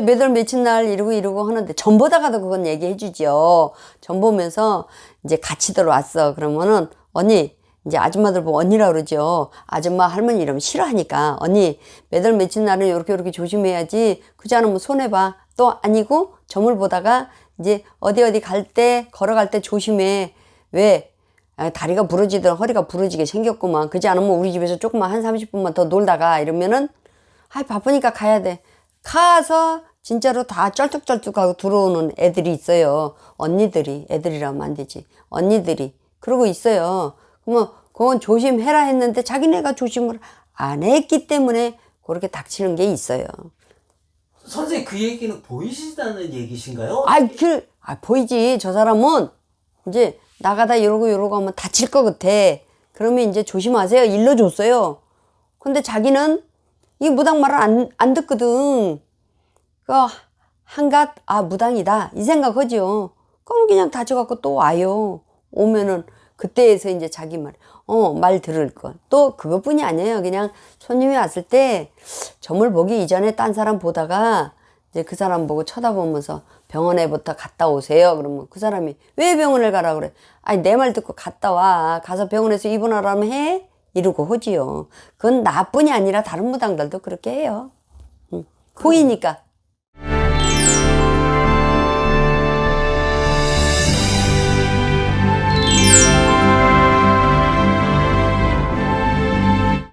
몇월 며칠 날 이러고 이러고 하는데 전 보다가도 그건 얘기해 주죠. 전 보면서 이제 같이 들어왔어. 그러면은 언니 이제 아줌마들 보고 언니라 그러죠. 아줌마 할머니 이러면 싫어하니까 언니 몇월 며칠 날은 이렇게 이렇게 조심해야지. 그지 않으면 손해 봐. 또 아니고 점을 보다가 이제 어디 어디 갈 때 걸어갈 때 조심해. 왜? 아, 다리가 부러지든 허리가 부러지게 생겼구만. 그지 않으면 우리 집에서 조금만 한 30분만 더 놀다가 이러면은 아이 바쁘니까 가야 돼. 가서 진짜로 다 쩔뚝쩔뚝하고 들어오는 애들이 있어요. 언니들이 애들이라면 안 되지. 언니들이 그러고 있어요. 그러면 그건 조심해라 했는데 자기네가 조심을 안 했기 때문에 그렇게 닥치는 게 있어요. 선생님 그 얘기는 보이시다는 얘기신가요? 아, 그, 아, 보이지. 저 사람은 이제 나가다 이러고 이러고 하면 다칠 것 같아. 그러면 이제 조심하세요. 일러줬어요. 근데 자기는 이 무당 말을 안, 안 듣거든. 그, 한갓, 아, 무당이다. 이 생각하죠. 그럼 그냥 다쳐갖고 또 와요. 오면은 그때에서 이제 자기 말, 어, 말 들을 것. 또 그것뿐이 아니에요. 그냥 손님이 왔을 때 점을 보기 이전에 딴 사람 보다가 이제 그 사람 보고 쳐다보면서 병원에부터 갔다 오세요. 그러면 그 사람이 왜 병원을 가라 그래? 아니, 내 말 듣고 갔다 와. 가서 병원에서 입원하라면 해? 이러고 하지요. 그건 나뿐이 아니라 다른 무당들도 그렇게 해요. 응. 보이니까.